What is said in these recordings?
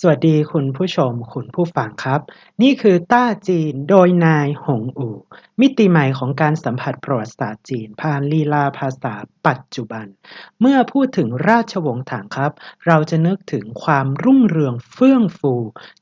สวัสดีคุณผู้ชมคุณผู้ฟังครับ นี่คือต้าจีนโดยนายหงอู่ มิติใหม่ของการสัมผัสประวัติศาสตร์จีน ผ่านลีลาภาษาปัจจุบัน เมื่อพูดถึงราชวงศ์ถังครับ เราจะนึกถึงความรุ่งเรืองเฟื่องฟู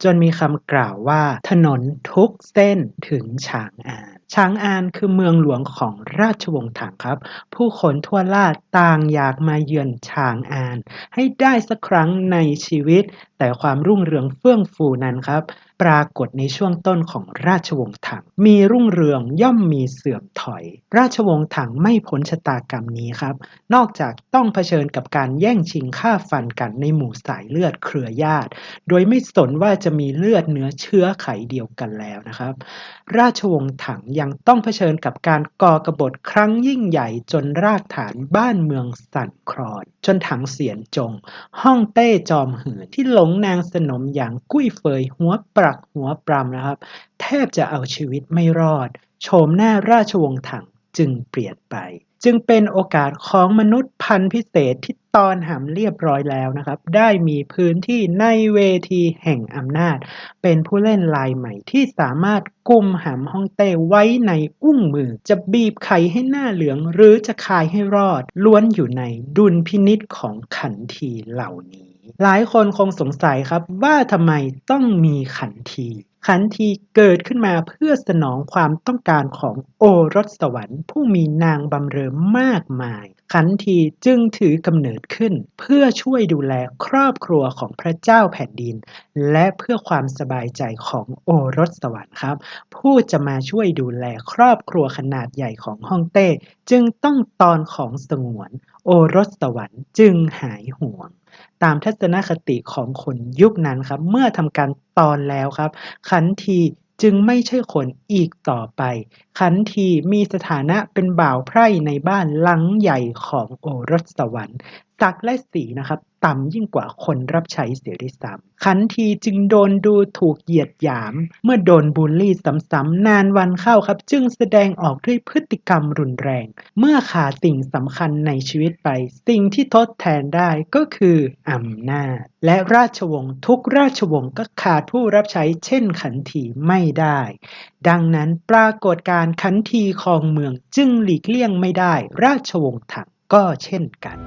จนมีคำกล่าวว่าถนนทุกเส้นถึงฉางอา ช้างอานคือเมืองหลวงของราชวงศ์ถังครับ ผู้คนทั่วลาดต่างอยากมาเยือนฉางอานให้ได้สักครั้งในชีวิต แต่ความรุ่งเรืองเฟื่องฟูนั้นครับปรากฏในช่วงต้นของราชวงศ์ถัง มีรุ่งเรืองย่อมมีเสื่อมถอย ราชวงศ์ถังไม่พ้นชะตากรรมนี้ครับ นอกจากต้องเผชิญกับการแย่งชิงฆ่าฟันกันในหมู่สายเลือดเครือญาติ โดยไม่สนว่าจะมีเลือดเนื้อเชื้อไขเดียวกันแล้วนะครับ ราชวงศ์ถังยังต้องเผชิญกับการก่อกบฏครั้งยิ่งใหญ่จนรากฐานบ้านเมืองสั่นคลอน จนถังเสียนจง ห้องเต้จอมหืนที่หลงนางสนมอย่างกุ้ยเฟยหัวปรักหัวปรำนะครับ แทบจะเอาชีวิตไม่รอด โฉมหน้าราชวงศ์ถังจึงเปลี่ยนไป จึงเป็นโอกาสของมนุษย์พันธุ์พิเศษที่ตอนหำเรียบร้อยแล้วนะครับ ได้มีพื้นที่ในเวทีแห่งอำนาจ เป็นผู้เล่นลายใหม่ที่สามารถกุมหำฮ่องเต้ไว้ในอุ้งมือ จะบีบไข่ให้หน้าเหลือง หรือจะคายให้รอด ล้วนอยู่ในดุลพินิษของขันทีเหล่านี้ หลายคนคงสงสัยครับว่าทำไมต้องมีขันที ขันทีเกิดขึ้นมาเพื่อสนองความต้องการของโอรสสวรรค์ ผู้มีนางบำเรอมากมาย ขันทีจึงถือกำเนิดขึ้น เพื่อช่วยดูแลครอบครัวของพระเจ้าแผ่นดิน และเพื่อความสบายใจของโอรสสวรรค์ครับ ผู้จะมาช่วยดูแลครอบครัวขนาดใหญ่ของฮ่องเต้ จึงต้องตอนของสงวน โอรสสวรรค์จึงหายห่วง ตามทัศนคติของคนยุคนั้นครับ เมื่อทำการตอนแล้วครับ ขันทีจึงไม่ใช่คนอีกต่อไป ขันทีมีสถานะเป็นบ่าวไพร่ในบ้านหลังใหญ่ของโอรสสวรรค์ ศักและสีนะครับ ต่ำยิ่งกว่าคนรับใช้เสียด้วยซ้ำขันทีจึงโดนดูถูกเหยียดหยาม เมื่อโดนบูลลี่ซ้ำๆนานวันเข้าครับ จึงแสดงออกด้วยพฤติกรรมรุนแรง เมื่อขาดสิ่งสำคัญในชีวิตไป สิ่งที่ทดแทนได้ก็คืออำนาจ และราชวงศ์ทุกราชวงศ์ก็ขาดผู้รับใช้เช่นขันทีไม่ได้ ดังนั้นปรากฏการขันทีครองเมืองจึงหลีกเลี่ยงไม่ได้ ราชวงศ์ถังก็เช่นกัน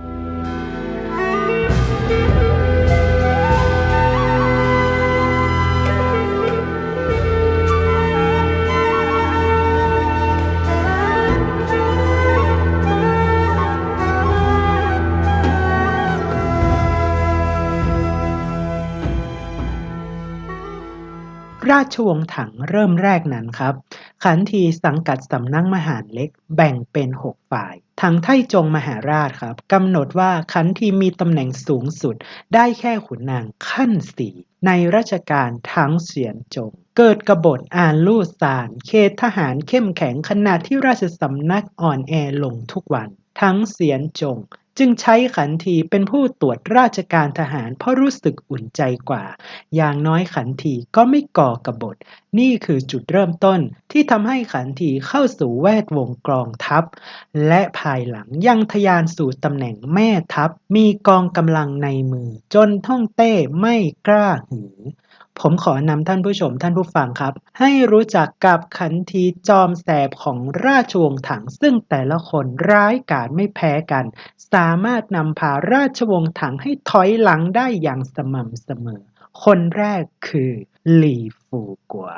ราชวงศ์ถังเริ่มแรกนั้นครับ ขันทีสังกัดสำนักมหารเล็กแบ่งเป็น6ฝ่ายถังไทจงมหาราชครับกำหนดว่าขันทีมีตำแหน่งสูงสุด ได้แค่ขุนนางขั้นสี่ในราชการทั้งเสียนจง เกิดกบฏอ่านลู่ซาน เขตทหารเข้มแข็งขนาดที่ราชสำนักอ่อนแอลงทุกวัน ทั้งเสียนจงจึงใช้ขันทีเป็นผู้ตรวจราชการทหารเพราะรู้สึกอุ่นใจกว่า อย่างน้อยขันทีก็ไม่ก่อกบฏ นี่คือจุดเริ่มต้นที่ทำให้ขันทีเข้าสู่แวดวงกองทัพ และภายหลังยังทะยานสู่ตำแหน่งแม่ทัพ มีกองกำลังในมือจนท่องเต้ไม่กล้าหือ ผมขอนำท่านผู้ชมท่านผู้ฟังครับ ให้รู้จักกับขันทีจอมแสบของราชวงศ์ถัง ซึ่งแต่ละคนร้ายกาจไม่แพ้กัน สามารถนำพาราชวงศ์ถังให้ถอยหลังได้อย่างสม่ำเสมอ คนแรกคือหลี่ ฟูกัว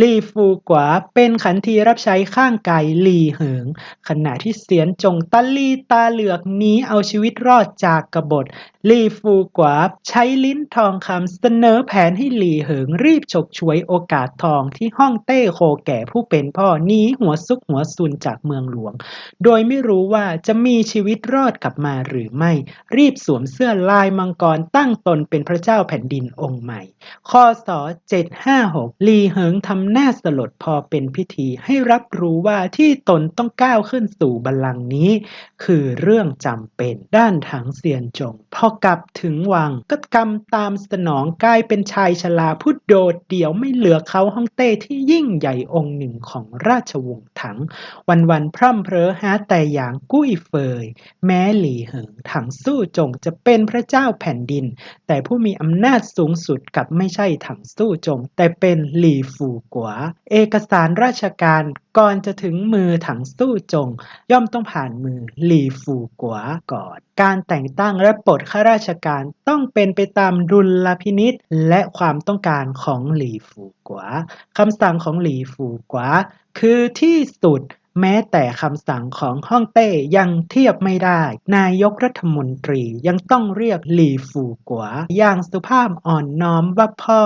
ลี่ฟูกัวเป็นขันทีรับใช้ข้างกายลี่เหิง ขณะที่เสียนจงตะลีตาเหลือกหนีเอาชีวิตรอดจากกบฏ ลี่ฟูกัวใช้ลิ้นทองคำเสนอแผนให้ลี่เหิงรีบฉกฉวยโอกาสทองที่ห้องเต้โคแก่ผู้เป็นพ่อหนีหัวซุกหัวซุนจากเมืองหลวง โดยไม่รู้ว่าจะมีชีวิตรอดกลับมาหรือไม่ รีบสวมเสื้อลายมังกรตั้งตนเป็นพระเจ้าแผ่นดินองค์ใหม่คศ6ลีเหิงทำหน้าสลดพอเป็นพิธีให้รับรู้ว่าที่ตนต้องก้าวขึ้นสู่บัลลังก์นี้ คือเรื่องจำเป็นด้านถังเซียนจง พอกลับถึงวังก็กำตามสนองกลายเป็นชายชราผู้โดดเดี่ยวไม่เหลือเขาฮ่องเต้ที่ยิ่งใหญ่องค์หนึ่งของราชวงศ์ถัง วันวันพร่ำเพอหาแต่อย่างกุ้ยเฟย แม้หลีเหิงถังสู้จงจะเป็นพระเจ้าแผ่นดิน แต่ผู้มีอำนาจสูงสุดกับไม่ใช่ถังสู้จง แต่เป็นเป็นหลี่ฝูกัว เอกสารราชการก่อนจะถึงมือถังสู้จง ย่อมต้องผ่านมือหลี่ฝูกัวก่อน การแต่งตั้งและปลดข้าราชการต้องเป็นไปตามดุลพินิษและความต้องการของหลี่ฝูกัวคำสั่งของหลี่ฝูกัวคือที่สุด แม้แต่คำสั่งของฮ่องเต้ยังเทียบไม่ได้ นายกรัฐมนตรียังต้องเรียกหลี่ฟูกัว อย่างสุภาพอ่อนน้อมว่าพ่อ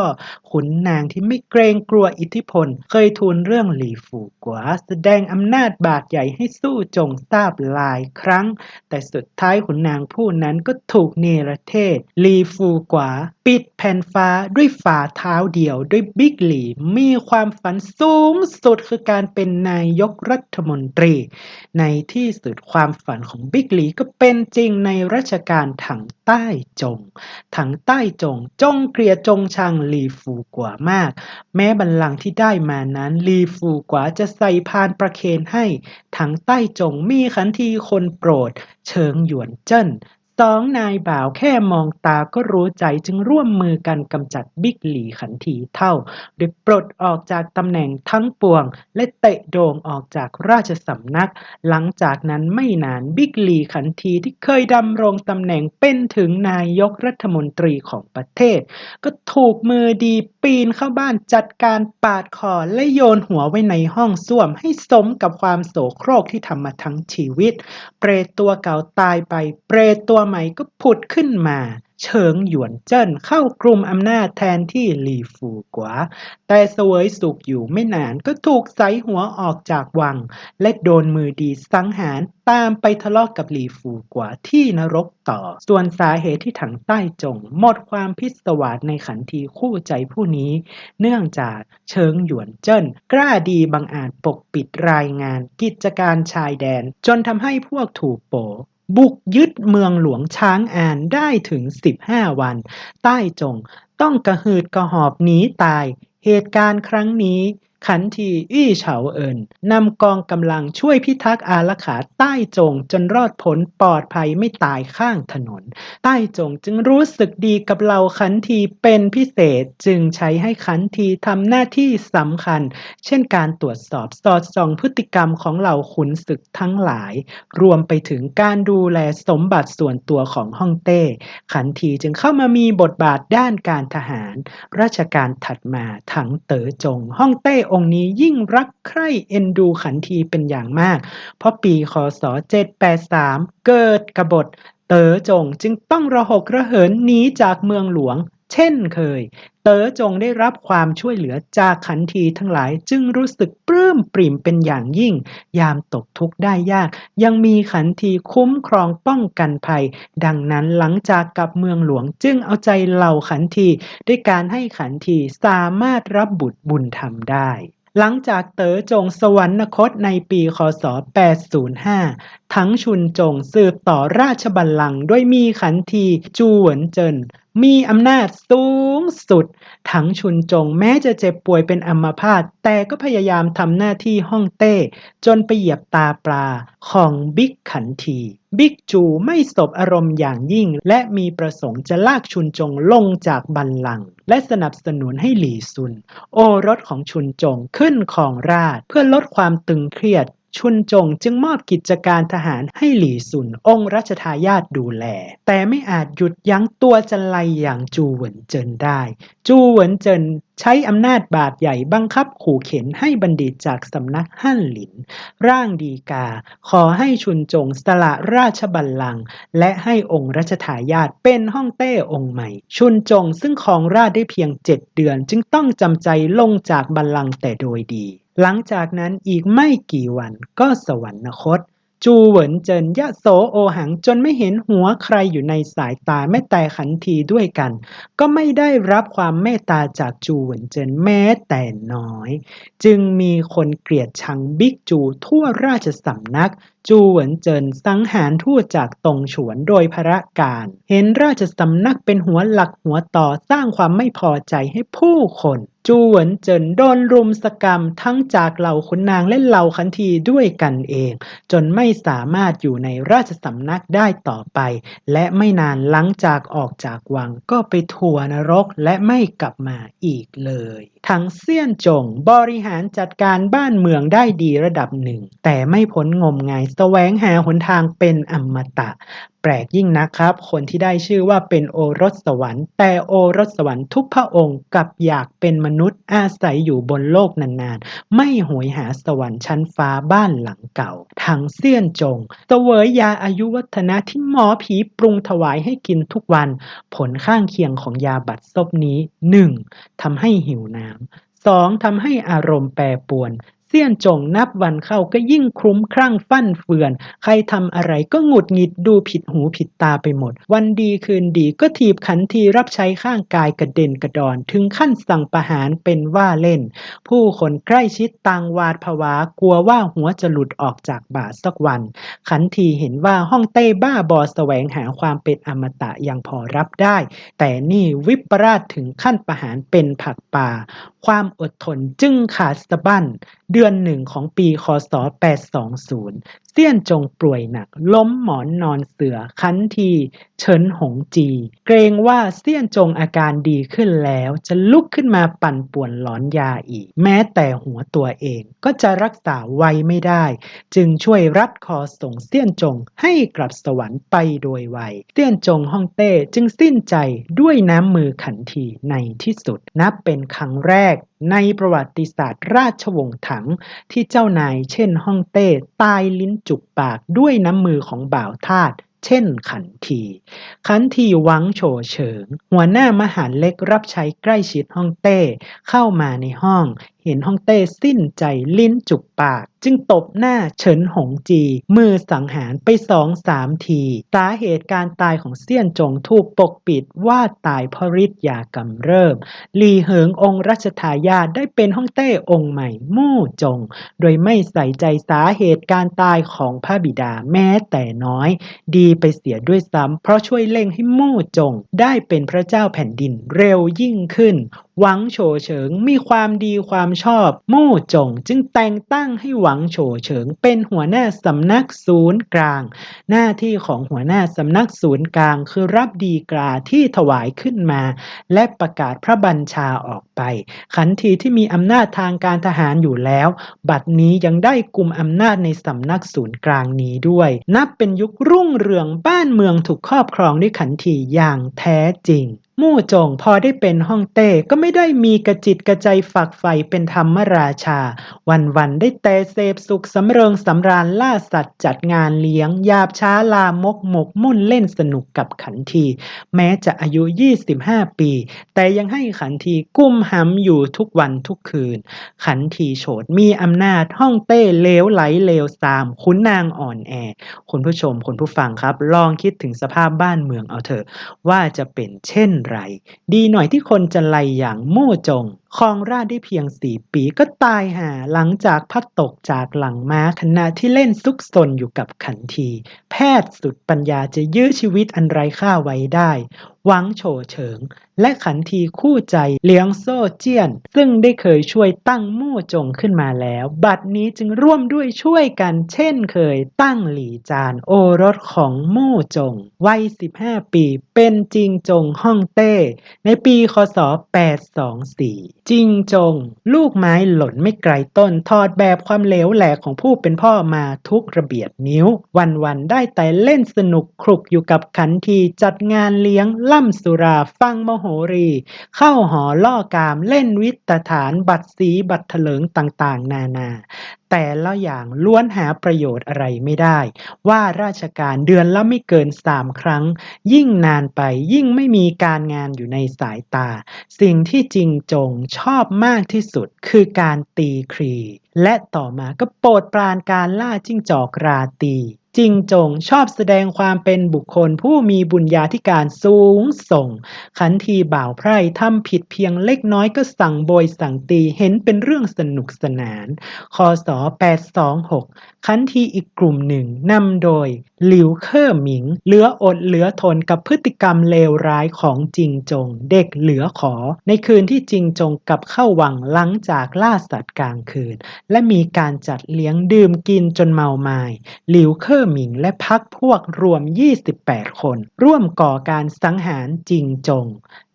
ขุนนางที่ไม่เกรงกลัวอิทธิพล เคยทูลเรื่องหลี่ฟูกัว แสดงอำนาจบาดใหญ่ให้สู้จงทราบหลายครั้ง แต่สุดท้ายขุนนางผู้นั้นก็ถูกเนรเทศหลีฟูกว่าปิดแผ่นฟ้าด้วยฝ่าเท้าเดียวด้วยบิ๊กหลีมีความฝันสูงสุดคือการเป็นนายกรัฐมนตรี ในที่สุดความฝันของบิ๊กหลีก็เป็นจริงในรัชกาลถังใต้จง ถังใต้จง จงเกลียดจงชังหลีฟูกว่ามาก แม้บัลลังก์ที่ได้มานั้นหลีฟูกว่าจะใส่พานประเคนให้ ถังใต้จงมีขันทีคนโปรด เชิงหยวนเจิ้น สองนายบ่าวแค่มองตาก็รู้ใจจึงร่วมมือกันกำจัดบิ๊กหลีขันทีเท่า โดยปลดออกจากตำแหน่งทั้งปวง และเตะโด่งออกจากราชสำนัก หลังจากนั้นไม่นานบิ๊กหลีขันทีที่เคยดำรงตำแหน่งเป็นถึงนายกรัฐมนตรีของประเทศ ก็ถูกมือดีปีนเข้าบ้านจัดการปาดคอและโยนหัวไว้ในห้องส้วมให้สมกับความโสโครกที่ทำมาทั้งชีวิต เปรตตัวเก่าตายไป เปรตตัวใหม่ก็ผุดขึ้นมา เฉิงหยวนเจิ้นเข้ากลุ่มอำนาจแทนที่หลีฟูกวาแต่เสวยสุขอยู่ไม่นานก็ถูกไสหัวออกจากวัง และโดนมือดีสังหารตามไปทะเลาะกกับหลีฟูกว่าที่นรกต่อ ส่วนสาเหตุที่ถังใต้จงหมดความพิศวาสในขันทีคู่ใจผู้นี้ เนื่องจากเชิงหยวนเจิ้นกล้าดีบังอาจปกปิดรายงานกิจการชายแดน จนทำให้พวกถูกโป บุกยึดเมืองหลวงช้างอานได้ถึง 15 วัน ใต้จงต้องกระหืดกระหอบหนีตาย เหตุการณ์ครั้งนี้ ขันทีอี้เฉาเอินนำกองกำลังช่วยพิทักษ์อารักขาใต้จงจนรอดพ้นปลอดภัยไม่ตายข้างถนน ใต้จงจึงรู้สึกดีกับเราขันทีเป็นพิเศษจึงใช้ให้ขันทีทำหน้าที่สำคัญ เช่นการตรวจสอบสอดส่องพฤติกรรมของเหล่าขุนศึกทั้งหลาย รวมไปถึงการดูแลสมบัติส่วนตัวของฮ่องเต้ ขันทีจึงเข้ามามีบทบาทด้านการทหาร ราชการถัดมาถังเต๋อจงฮ่องเต้องค์นี้ยิ่งรักใคร่เอ็นดูขันทีเป็นอย่างมาก เพราะปีคศ 783 เกิดกบฏเต๋อจงจึงต้องระหกระเหินหนีจากเมืองหลวง เช่นเคย เต๋อจงได้รับความช่วยเหลือจากขันทีทั้งหลายจึงรู้สึกปลื้มปริ่มเป็นอย่างยิ่ง ยามตกทุกข์ได้ยาก ยังมีขันทีคุ้มครองป้องกันภัย ดังนั้นหลังจากกลับเมืองหลวงจึงเอาใจเหล่าขันทีด้วยการให้ขันทีสามารถรับบุตรบุญธรรมได้หลังจากเต๋อจงสวรรคตในปีคศ 805 ทั้งชุนจงสืบต่อราชบัลลังก์ด้วยมีขันทีจูเหวินเจิน มีอำนาจสูงสุดทั้งชุนจงแม้จะเจ็บป่วยเป็นอัมพาตแต่ก็พยายามทำหน้าที่ฮ่องเต้ จนไปเหยียบตาปลาของบิ๊กขันทีบิ๊กจูไม่สบอารมณ์อย่างยิ่ง และมีประสงค์จะลากชุนจงลงจากบัลลังก์และสนับสนุนให้หลี่ซุน โอรสของชุนจงขึ้นครองราชเพื่อลดความตึงเครียด ชุนจงจึงมอบกิจการทหารให้หลี่ซุนองค์รัชทายาทดูแล แต่ไม่อาจหยุดยั้งตัวจันไลอย่างจูเหวินเจินได้ จูเหวินเจินใช้อำนาจบาดใหญ่บังคับขู่เข็นให้บัณฑิตจากสำนักฮั่นหลิน ร่างดีกา ขอให้ชุนจงสละราชบัลลังก์และให้องค์รัชทายาทเป็นฮ่องเต้องค์ใหม่ ชุนจงซึ่งครองราชได้เพียงเจ็ดเดือน จึงต้องจำใจลงจากบัลลังก์แต่โดยดี หลังจากนั้นอีกไม่กี่วันก็สวรรคต จูเหวินเจินยะโสโอหังจนไม่เห็นหัวใครอยู่ในสายตาแม่แต่ขันทีด้วยกัน ก็ไม่ได้รับความเมตตาจากจูเหวินเจินแม้แต่น้อย จึงมีคนเกลียดชังบิ๊กจูทั่วราชสำนัก จูเหวินเจินสังหารทูตจากตงฉวนโดยพระการ เห็นราชสำนักเป็นหัวหลักหัวต่อสร้างความไม่พอใจให้ผู้คนจูเหวินเจินโดนรุมสกรรมทั้งจากเหล่าขุนนางและเหล่าขันทีด้วยกันเอง จนไม่สามารถอยู่ในราชสำนักได้ต่อไป และไม่นานหลังจากออกจากวังก็ไปทัวร์นรกและไม่กลับมาอีกเลย ทั้งเซียนจงบริหารจัดการบ้านเมืองได้ดีระดับหนึ่ง แต่ไม่พ้นงมงายแสวงหาหนทางเป็นอมตะ แปลกยิ่งนะครับ คนที่ได้ชื่อว่าเป็นโอรสสวรรค์ แต่โอรสสวรรค์ทุกพระองค์กับอยากเป็นมนุษย์อาศัยอยู่บนโลกนานๆ ไม่โหยหาสวรรค์ชั้นฟ้าบ้านหลังเก่าทั้งเซียนจงเสวยยาอายุวัฒนะที่หมอผีปรุงถวายให้กินทุกวัน ผลข้างเคียงของยาบัดซบนี้ 1. ทำให้หิวน้ำสอง ทำให้อารมณ์แปรปรวน เซียนจงนับวันเข้าก็ยิ่งคลุ้มคลั่งฟั่นเฟือน ใครทำอะไรก็หงุดหงิดดูผิดหูผิดตาไปหมด วันดีคืนดีก็ถีบขันทีรับใช้ข้างกายกระเด็นกระดอน ถึงขั้นสั่งประหารเป็นว่าเล่น ผู้คนใกล้ชิดต่างหวาดผวากลัวว่าหัวจะหลุดออกจากบาสักวัน ขันทีเห็นว่าห้องเต้บ้าบอแสวงหาความเป็นอมตะยังพอรับได้ แต่นี่วิปราชถึงขั้นประหารเป็นผักป่า ความอดทนจึงขาดสะบั้นเดือนหนึ่งของปีคศ820 เซียนจงป่วยหนัก ล้มหมอนนอนเสือคันที เฉินหงจี เกรงว่าเซียนจงอาการดีขึ้นแล้ว จะลุกขึ้นมาปั่นป่วนหลอนยาอีก แม้แต่หัวตัวเองก็จะรักษาไว้ไม่ได้ จึงช่วยรัดคอส่งเซียนจงให้กลับสวรรค์ไปโดยไวเซียนจงฮ่องเต้จึงสิ้นใจด้วยน้ำมือขันทีในที่สุด นับเป็นครั้งแรกในประวัติศาสตร์ราชวงศ์ถังที่เจ้านายเช่นฮ่องเต้ตายลิ้นจุกปากด้วยน้ำมือของบ่าวทาสเช่นขันที ขันทีหวังโฉเฉิง หัวหน้ามหารเล็กรับใช้ใกล้ชิดฮ่องเต้เข้ามาในห้องเห็นฮ่องเต้สิ้นใจลิ้นจุกปาก จึงตบหน้าเฉินหงจี มือสังหารไปสองสามที สาเหตุการตายของเซียนจงถูกปกปิดว่าตายเพราะฤทธิ์ยากำเริบหลีเหิงองค์รัชทายาทได้เป็นฮ่องเต้องค์ใหม่มู่จง โดยไม่ใส่ใจสาเหตุการตายของพระบิดาแม้แต่น้อย ดีไปเสียด้วยซ้ำเพราะช่วยเร่งให้มู่จง ได้เป็นพระเจ้าแผ่นดินเร็วยิ่งขึ้นหวังโฉเฉิงมีความดีความชอบ มู่จงจึงแต่งตั้งให้หวังโฉเฉิงเป็นหัวหน้าสำนักศูนย์กลาง หน้าที่ของหัวหน้าสำนักศูนย์กลางคือรับดีกราที่ถวายขึ้นมา และประกาศพระบัญชาออกไป ขันทีที่มีอำนาจทางการทหารอยู่แล้ว บัดนี้ยังได้กลุ่มอำนาจในสำนักศูนย์กลางนี้ด้วย นับเป็นยุครุ่งเรืองบ้านเมืองถูกครอบครองด้วยขันทีอย่างแท้จริงมู่จงพอได้เป็นฮ่องเต้ก็ไม่ได้มีกระจิตกระใจฝักใฝ่เป็นธรรมราชา วัน ๆ ได้แต่เสพสุขสำเริงสำราญล่าสัตว์จัดงานเลี้ยงยาบช้าลามกหมกมุ่นเล่นสนุกกับขันที แม้จะอายุ 25 ปี แต่ยังให้ขันทีกุ้มหำอยู่ทุกวันทุกคืน ขันทีโฉดมีอำนาจฮ่องเต้เลวไหลเลวซามขุนนางอ่อนแอ คุณผู้ชมคุณผู้ฟังครับ ลองคิดถึงสภาพบ้านเมืองเอาเถอะว่าจะเป็นเช่นไร ดีหน่อยที่คนจะไลอย่างโม่จง ครองราชได้เพียงสี่ปีก็ตายห่าหลังจากพัดตกจากหลังม้าขณะที่เล่นซุกซนอยู่กับขันที แพทย์สุดปัญญาจะยื้อชีวิตอันไร้ค่าไว้ได้ หวังโฉเฉิง และขันทีคู่ใจเลี้ยงโซ่เจี้ยน ซึ่งได้เคยช่วยตั้งมู่จงขึ้นมาแล้ว บัดนี้จึงร่วมด้วยช่วยกัน เช่นเคยตั้งหลี่จานโอรสของมู่จงวัย 15 ปีเป็นจริงจงฮ่องเต้ ในปีคศ 824จริงจง ลูกไม้หล่นไม่ไกลต้น ทอดแบบความเหลวแหลกของผู้เป็นพ่อมาทุกระเบียดนิ้ว วันๆได้แต่เล่นสนุกครุกอยู่กับขันทีจัดงานเลี้ยงล่ำสุราฟังมโหรี เข้าหอล่อกามเล่นวิตฐานบัตรสีบัตรเถลิงต่างๆ นานา แต่ละอย่างล้วนหาประโยชน์อะไรไม่ได้ ว่าราชการเดือนละไม่เกินสามครั้ง ยิ่งนานไปยิ่งไม่มีการงานอยู่ในสายตา สิ่งที่จริงจงชอบมากที่สุดคือการตีครี และต่อมาก็โปรดปรานการล่าจิ้งจอกราตี จริงจงชอบแสดงความเป็นบุคคลผู้มีบุญญาธิการสูงส่ง ขันทีบ่าวไพร่ทำผิดเพียงเล็กน้อยก็สั่งโบยสั่งตีเห็นเป็นเรื่องสนุกสนาน คศ 826 ขันทีอีกกลุ่มหนึ่งนำโดย หลิวเค่อร์หมิง เหลืออดเหลือทนกับพฤติกรรมเลวร้ายของจิงจง เด็กเหลือขอ ในคืนที่จิงจงกลับเข้าวังหลังจากล่าสัตว์กลางคืน และมีการจัดเลี้ยงดื่มกินจนเมาไมา้หลิวเค่อร์หมิงและพักพวกรวม 28 คน ร่วมก่อการสังหารจิงจง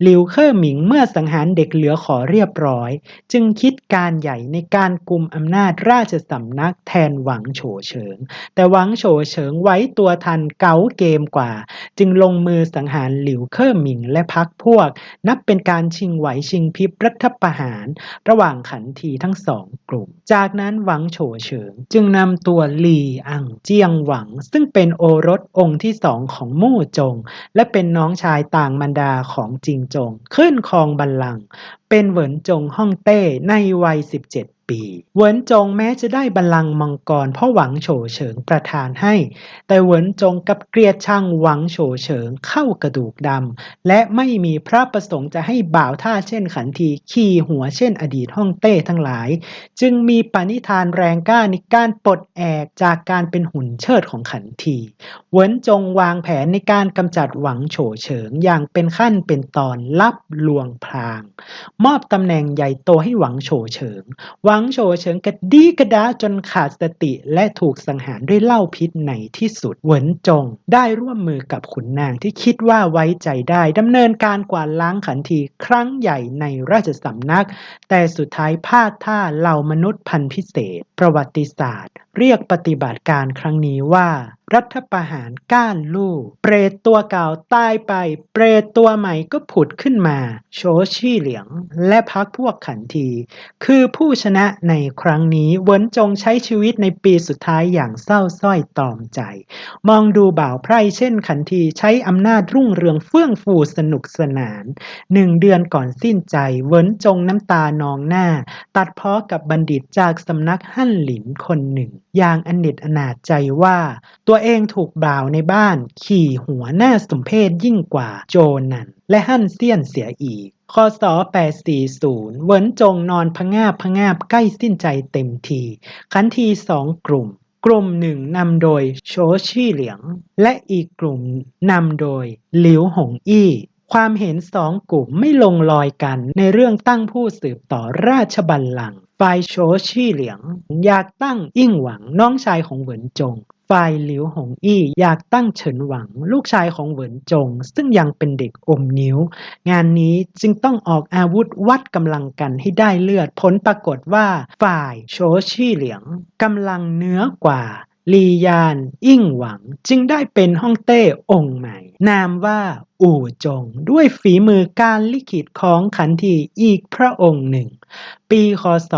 หลิวเค่อหมิงเมื่อสังหารเด็กเหลือขอเรียบร้อย จึงคิดการใหญ่ในการกลุ่มอำนาจราชสำนักแทนหวังโฉเฉิง แต่หวังโฉเฉิงไว้ตัวทันเก๋าเกมกว่า จึงลงมือสังหารหลิวเค่อหมิงและพักพวก นับเป็นการชิงไหวชิงพริบรัฐประหาร ระหว่างขันทีทั้งสองกลุ่ม จากนั้นหวังโฉเฉิง จึงนำตัวหลี่อังเจียงหวัง ซึ่งเป็นโอรสองค์ที่สองของมู่จง และเป็นน้องชายต่างมารดาของจิงจง ขึ้นครองบัลลังก์เป็นเหวินจงฮ่องเต้ในวัย 17 ปี เหวินจงแม้จะได้บัลลังก์มังกรเพราะหวังโฉเฉิงประทานให้ แต่เหวินจงกับเกลียดชังหวังโฉเฉิงเข้ากระดูกดำและไม่มีพระประสงค์จะให้บ่าวท่าเช่นขันทีขี่หัวเช่นอดีตฮ่องเต้ทั้งหลาย จึงมีปณิธานแรงกล้าในการปลดแอกจากการเป็นหุ่นเชิดของขันทีเหวินจงวางแผนในการกำจัดหวังโฉเฉิงอย่างเป็นขั้นเป็นตอนลับลวงพราง มอบตำแหน่งใหญ่โตให้หวังโฉเฉิงวังังโฉเฉิงกระดีกระดาจนขาดสติและถูกสังหารด้วยเหล้าพิษในที่สุดเหวินจง ได้ร่วมมือกับขุนนางที่คิดว่าไว้ใจได้ดำเนินการกวาดล้างขันทีครั้งใหญ่ในราชสำนัก แต่สุดท้ายพลาดท่าเหล่ามนุษย์พันธุ์พิเศษ ประวัติศาสตร์ เรียกปฏิบัติการครั้งนี้ว่า รัฐประหารก้านลูก เปรตตัวเก่าตายไป เปรตตัวใหม่ก็ผุดขึ้นมา โชชี่เหลียง และพักพวกขันที คือผู้ชนะในครั้งนี้เวินจงใช้ชีวิตในปีสุดท้ายอย่างเศร้าส้อยตอมใจ มองดูบ่าวไพร่เช่นขันทีใช้อำนาจรุ่งเรืองเฟื่องฟูสนุกสนาน หนึ่งเดือนก่อนสิ้นใจเวินจงน้ำตานองหน้า ตัดเพ้อกับบัณฑิตจากสำนักหั่นหลินคนหนึ่งอย่างอเนจอนาจใจว่า ตัวเองถูกบ่าวในบ้าน ขี่หัวหน้าสมเพศยิ่งกว่าโจนันและหั่นเสี้ยนเสียอีกคศ840 เวินจงนอนพงาบพงาบใกล้สิ้นใจเต็มทีขันทีสองกลุ่ม กลุ่มหนึ่งนำโดยโชชี่เหลียง และอีกกลุ่มนำโดยหลิวหงอี้ความเห็นสองกลุ่มไม่ลงรอยกันในเรื่องตั้งผู้สืบต่อราชบัลลังก์ ฝ่ายโชชี่เหลียงอยากตั้งอิ่งหวังน้องชายของเหวินจง ฝ่ายหลิวหงอี้อยากตั้งเฉินหวังลูกชายของเหวินจง ซึ่งยังเป็นเด็กอมนิ้ว งานนี้จึงต้องออกอาวุธวัดกำลังกันให้ได้เลือดผลปรากฏว่า ฝ่ายโชชี่เหลียงกำลังเนื้อกว่าลียาน อิ่งหวัง จึงได้เป็นฮ่องเต้องค์ใหม่ นามว่า อู่จง ด้วยฝีมือการลิขิตของขันทีอีกพระองค์หนึ่ง ปีคศ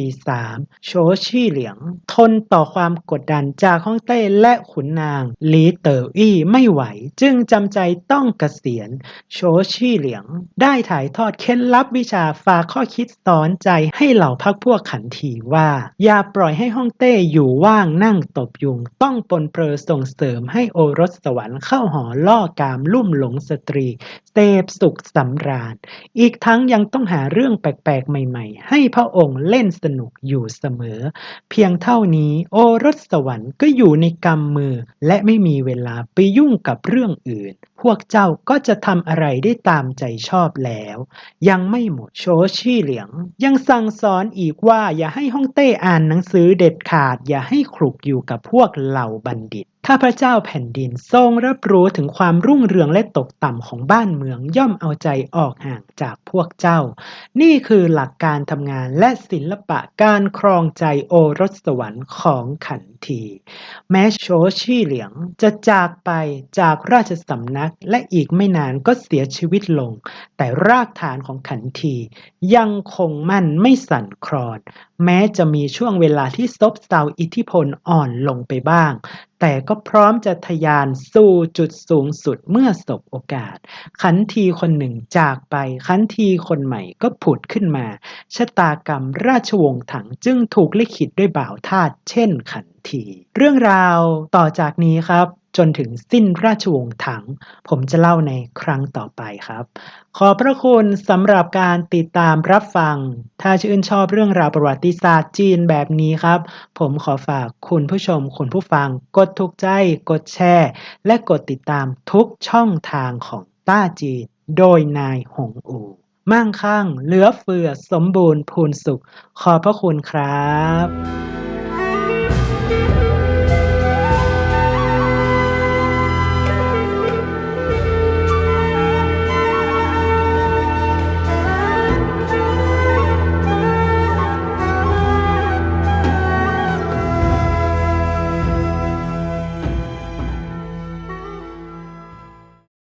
843 โชชี่เหลียง ทนต่อความกดดันจากฮ่องเต้และขุนนางหลีเต๋ออี้ไม่ไหว จึงจำใจต้องเกษียณ โชชี่เหลียง ได้ถ่ายทอดเคล็ดลับวิชาฝากข้อคิดสอนใจให้เหล่าพักพวกขันทีว่า อย่าปล่อยให้ฮ่องเต้อยู่ว่างนั่งตบยุง ต้องปนเปื้อส่งเสริมให้โอรสสวรรค์เข้าหอล่อกามลุ่มหลงสตรีเสพสุขสำราญ อีกทั้งยังต้องหาเรื่องแปลกๆ ใหม่ๆ ให้พระองค์เล่นสนุกอยู่เสมอ เพียงเท่านี้โอรสสวรรค์ก็อยู่ในกำมือ และไม่มีเวลาไปยุ่งกับเรื่องอื่น พวกเจ้าก็จะทำอะไรได้ตามใจชอบแล้ว ยังไม่หมดโชชี่เหลียง ยังสั่งสอนอีกว่าอย่าให้ฮ่องเต้อ่านหนังสือเด็ดขาด อย่าให้คลุกอยู่กับพวกเหล่าบัณฑิต ถ้าพระเจ้าแผ่นดินทรงรับรู้ถึงความรุ่งเรืองและตกต่ำของบ้านเมืองย่อมเอาใจออกห่างจากพวกเจ้า นี่คือหลักการทำงานและศิลปะการครองใจโอรสสวรรค์ของขันที แม้โชชี่เหลียงจะจากไปจากราชสำนักและอีกไม่นานก็เสียชีวิตลง แต่รากฐานของขันทียังคงมั่นไม่สั่นคลอน แม้จะมีช่วงเวลาที่ซบเซาอิทธิพลอ่อนลงไปบ้าง แต่ก็พร้อมจะทะยานสู่จุดสูงสุดเมื่อสบโอกาส ขันทีคนหนึ่งจากไป ขันทีคนใหม่ก็ผุดขึ้นมา ชะตากรรมราชวงศ์ถังจึงถูกลิขิตด้วยบ่าวทาสเช่นขันที เรื่องราวต่อจากนี้ครับ จนถึงสิ้นราชวงศ์ถัง ผมจะเล่าในครั้งต่อไปครับ ขอพระคุณสำหรับการติดตามรับฟัง ถ้าชื่นชอบเรื่องราวประวัติศาสตร์จีนแบบนี้ครับ ผมขอฝากคุณผู้ชมคุณผู้ฟัง กดถูกใจ กดแชร์ และกดติดตามทุกช่องทางของต้าจีน โดยนายหงอูมั่งคั่ง เหลือเฟือ สมบูรณ์พูนสุข ขอพระคุณครับ